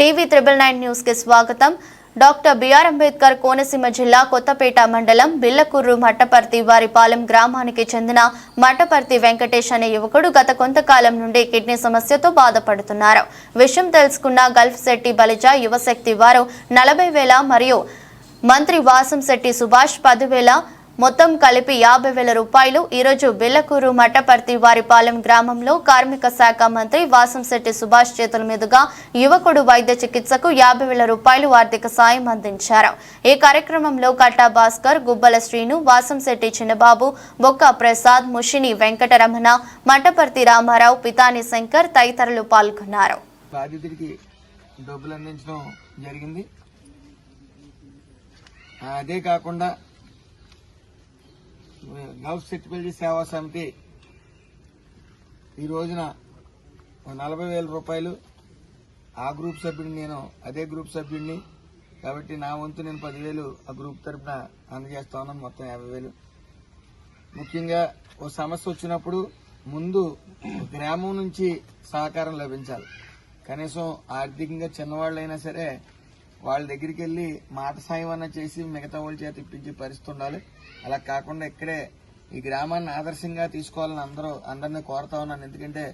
TV triple nine న్యూస్కి స్వాగతం. Doctor BR Ambedkar Konaseema జిల్లా కొత్తపేట మండలం బిల్లకూర్రు మట్టపర్తి వారిపాలెం గ్రామానికి చెందిన మట్టపర్తి వెంకటేష్ అనే యువకుడు గత కొంతకాలం నుండి కిడ్నీ సమస్యతో బాధపడుతున్నారు. విషయం తెలుసుకున్న గల్ఫ్ శెట్టి బలిజ యువశక్తి వారు నలభై వేల మరియు మంత్రి వాసం శెట్టి సుభాష్ పదివేల మొత్తం కలిపి యాభై వేల రూపాయలు. ఈరోజు బిల్లకూరు మట్టపర్తి వారిపాలెం గ్రామంలో కార్మిక శాఖ మంత్రి వాసంశెట్టి సుభాష్ చేతుల మీదుగా యువకుడు వైద్య చికిత్సకు యాభై వేల రూపాయలు ఆర్థిక సాయం అందించారు. ఈ కార్యక్రమంలో కట్టా భాస్కర్ గుబ్బల శ్రీను వాసంశెట్టి చిన్నబాబు బొక్క ప్రసాద్ ముషిని వెంకటరమణ మట్టపర్తి రామారావు పితాని శంకర్ తదితరులు పాల్గొన్నారు. బాధితుడికి డబ్బులు అందించడం జరిగింది. అదే కాకుండా గల్ఫ్ సెటిల్మెంట్ సేవా సమితి ఈ రోజున నలభై వేల రూపాయలు ఆ గ్రూప్ సభ్యుడిని నేను అదే గ్రూప్ సభ్యుడిని కాబట్టి నా వంతు నేను పదివేలు ఆ గ్రూప్ తరపున అందజేస్తా ఉన్నాను మొత్తం యాభై వేలు. ముఖ్యంగా ఓ సమస్య వచ్చినప్పుడు ముందు గ్రామం నుంచి సహకారం లభించాలి. కనీసం ఆర్థికంగా చిన్నవాళ్ళైనా సరే వాళ్ళ దగ్గరికి వెళ్ళి మాట సాయం అన్న చేసి మిగతా వాళ్ళ చేత ఇప్పించే పరిస్థితి ఉండాలి. అలా కాకుండా ఇక్కడే ఈ గ్రామాన్ని ఆదర్శంగా తీసుకోవాలని అందరూ అందరినీ కోరుతా ఉన్నాను. ఎందుకంటే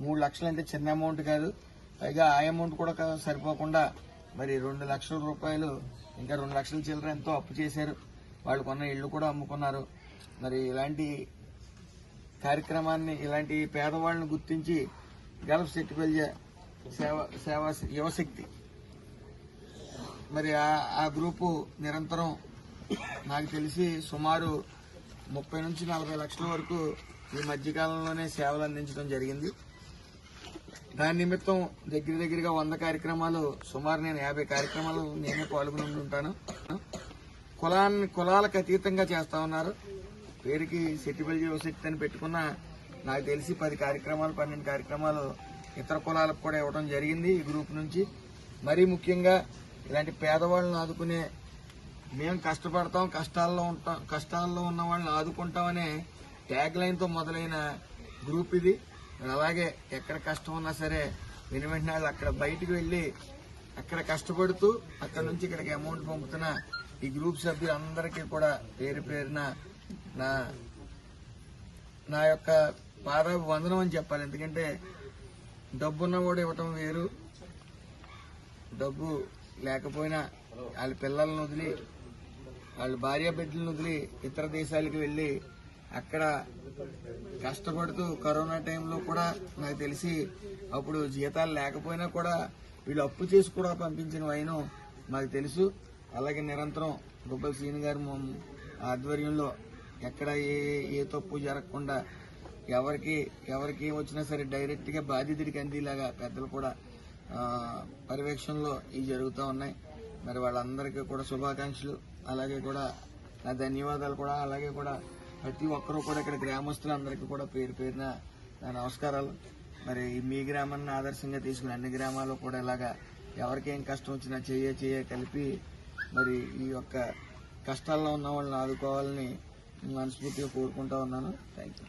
మూడు లక్షలు అంటే చిన్న అమౌంట్ కాదు. పైగా ఆ అమౌంట్ కూడా సరిపోకుండా మరి రెండు లక్షల రూపాయలు ఇంకా రెండు లక్షల చిల్లర ఎంతో అప్పు చేశారు. వాళ్ళు కొన్న ఇళ్ళు కూడా అమ్ముకున్నారు. మరి ఇలాంటి కార్యక్రమాన్ని ఇలాంటి పేదవాళ్ళని గుర్తించి గల్ఫ్ సెట్టిపల్లి సేవ సేవా యువశక్తి మరి ఆ గ్రూపు నిరంతరం నాకు తెలిసి సుమారు ముప్పై నుంచి నలభై లక్షల వరకు ఈ మధ్యకాలంలోనే సేవలు అందించడం జరిగింది. దాని నిమిత్తం దగ్గర దగ్గరగా వంద కార్యక్రమాలు సుమారు నేను యాభై కార్యక్రమాలు నేనే పాల్గొని ఉంటాను కులాన్ని కులాలకు అతీతంగా చేస్తా ఉన్నారు. పేరుకి సెటిబల్ యువశక్తి అని పెట్టుకున్న నాకు తెలిసి పది కార్యక్రమాలు పన్నెండు కార్యక్రమాలు ఇతర కులాలకు కూడా ఇవ్వడం జరిగింది ఈ గ్రూప్ నుంచి. మరీ ముఖ్యంగా ఇలాంటి పేదవాళ్ళని ఆదుకునే మేము కష్టపడతాం కష్టాల్లో ఉంటాం కష్టాల్లో ఉన్న వాళ్ళని ఆదుకుంటామనే ట్యాగ్ లైన్తో మొదలైన గ్రూప్ ఇది. అలాగే ఎక్కడ కష్టం ఉన్నా సరే విని వెంటనే వాళ్ళు అక్కడ బయటికి వెళ్ళి అక్కడ కష్టపడుతూ అక్కడ నుంచి ఇక్కడికి అమౌంట్ పంపుతున్న ఈ గ్రూప్ సభ్యులందరికీ కూడా పేరు పేరున నా నా యొక్క పాద వందనం అని చెప్పాలి. ఎందుకంటే డబ్బున్న కూడా ఇవ్వటం వేరు డబ్బు లేకపోయినా వాళ్ళ పిల్లలను వదిలి వాళ్ళ భార్య బిడ్డలను వదిలి ఇతర దేశాలకు వెళ్ళి అక్కడ కష్టపడుతూ కరోనా టైంలో కూడా నాకు తెలిసి అప్పుడు జీతాలు లేకపోయినా కూడా వీళ్ళు అప్పు చేసి కూడా పంపించిన వైను మాకు తెలుసు. అలాగే నిరంతరం గుబ్బల సీని గారి మొ- ఆధ్వర్యంలో ఎక్కడ ఏ ఏ తప్పు జరగకుండా ఎవరికి ఎవరికి వచ్చినా సరే డైరెక్ట్గా బాధితుడికి అందేలాగా పెద్దలు కూడా పర్యవేక్షణలో ఇవి జరుగుతూ ఉన్నాయి. మరి వాళ్ళందరికీ కూడా శుభాకాంక్షలు. అలాగే కూడా నా ధన్యవాదాలు కూడా. అలాగే కూడా ప్రతి ఒక్కరూ కూడా ఇక్కడ గ్రామస్తులందరికీ కూడా పేరు పేరున నా నమస్కారాలు. మరి మీ గ్రామాన్ని ఆదర్శంగా తీసుకుని అన్ని గ్రామాలు కూడా ఇలాగా ఎవరికి కష్టం వచ్చినా చేయ చేయ కలిపి మరి ఈ యొక్క కష్టాల్లో ఉన్న వాళ్ళని ఆదుకోవాలని మనస్ఫూర్తిగా కోరుకుంటా ఉన్నాను. Thank you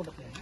por lo general.